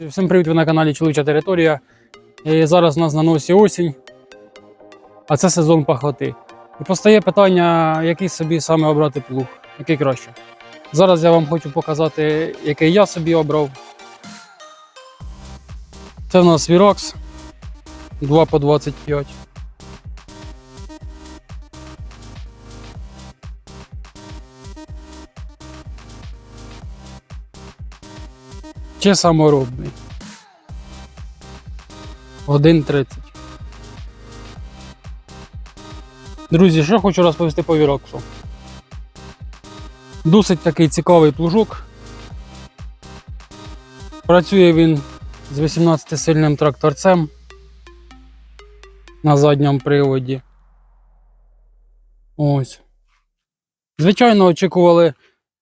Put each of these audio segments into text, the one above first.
Всім привіт, ви на каналі Чоловіча Територія. І зараз у нас на носі осінь, а це сезон пахоти. І постає питання, який собі саме обрати плуг, який краще. Зараз я вам хочу показати, який я собі обрав. Це в нас Virox 2 по 25. Чи саморобний. 1.30. Друзі, що хочу розповісти по Віроксу. Досить такий цікавий плужок. Працює він з 18-сильним тракторцем на задньому приводі. Ось. Звичайно, очікували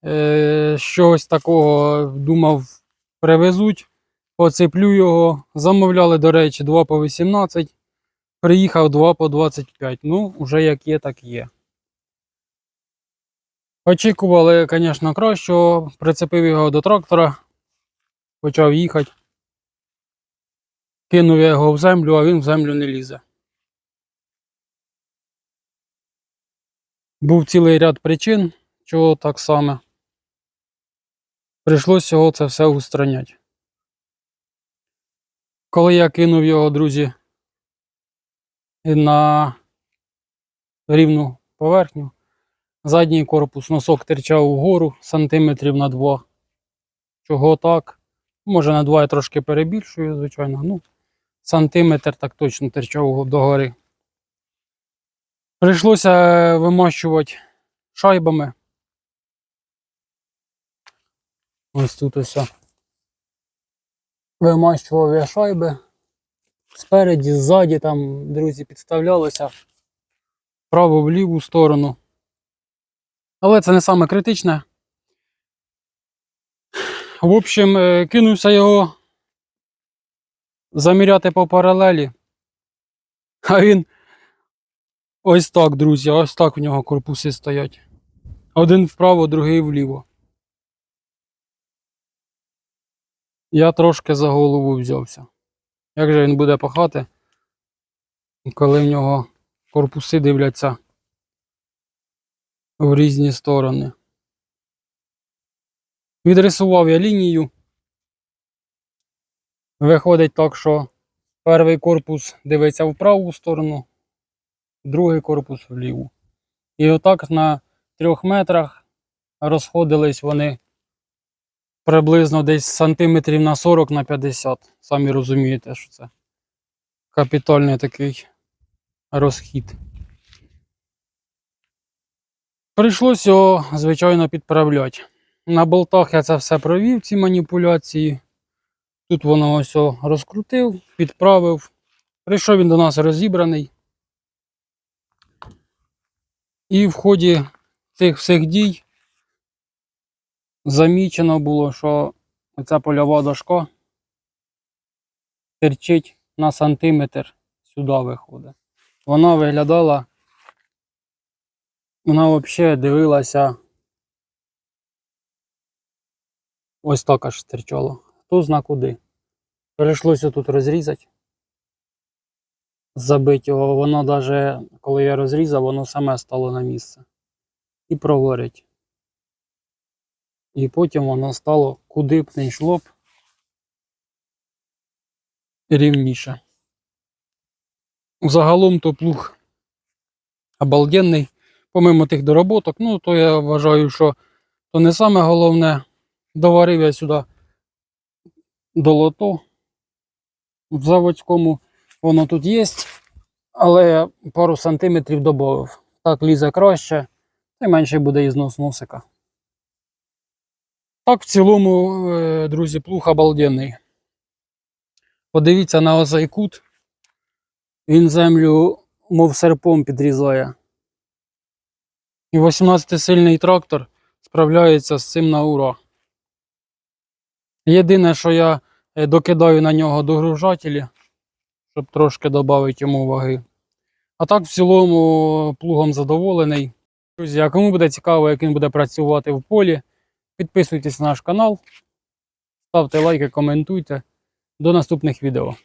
е, щось такого, думав, привезуть, поцеплю його. Замовляли, до речі, 2 по 18. Приїхав 2 по 25. Ну, вже як є, так є. Очікували, звісно, кращого. Прицепив його до трактора, почав їхати. Кинув я його в землю, а він в землю не лізе. Був цілий ряд причин, чого так саме. Прийшлося його це все устраняти. Коли я кинув його, друзі, на рівну поверхню, задній корпус носок терчав угору сантиметрів на 2. Чого так? Може на 2 я трошки перебільшую, звичайно. Ну, сантиметр так точно терчав догори. Прийшлося вимащувати шайбами. Ось тут ось. Вимащував я шайби. Спереді, ззаді, там, друзі, підставлялося вправо в ліву сторону. Але це не саме критичне. В общем, е, кинувся його заміряти по паралелі. А він ось так, друзі, ось так в нього корпуси стоять. Один вправо, другий вліво. Я трошки за голову взявся. Як же він буде пахати, коли в нього корпуси дивляться в різні сторони. Відрисував я лінію. Виходить так, що перший корпус дивиться в праву сторону, другий корпус вліву. І отак на трьох метрах розходились вони приблизно десь сантиметрів на 40 на 50. Самі розумієте, що це капітальний такий розхід. Прийшлося його, звичайно, підправляти. На болтах я це все провів, ці маніпуляції. Тут воно ось розкрутив, підправив. Прийшов він до нас розібраний. І в ході цих всіх дій замічено було, що оця польова дошка терчить на сантиметр сюди виходить. Вона виглядала, вона взагалі дивилася ось так аж стирчала. Хто зна куди. Прийшлося тут розрізати. Забити його, воно навіть, коли я розрізав, воно саме стало на місце. І проварить. І потім воно стало куди б не йшло б рівніше. Загалом то плуг обалденний. Помимо тих дороботок, ну то я вважаю, що то не саме головне. Доварив я сюди долото. В заводському воно тут є, але я пару сантиметрів додав. Так лізе краще, й менше буде і знос носика. Так, в цілому, е, друзі, плуг обалденний. Подивіться на оцей кут. Він землю, мов серпом підрізає. І 18-сильний трактор справляється з цим на ура. Єдине, що я е, докидаю на нього догружателі, щоб трошки додати йому ваги. А так, в цілому, плугом задоволений. Друзі, а кому буде цікаво, як він буде працювати в полі, підписуйтесь на наш канал, ставте лайки, коментуйте. До наступних відео.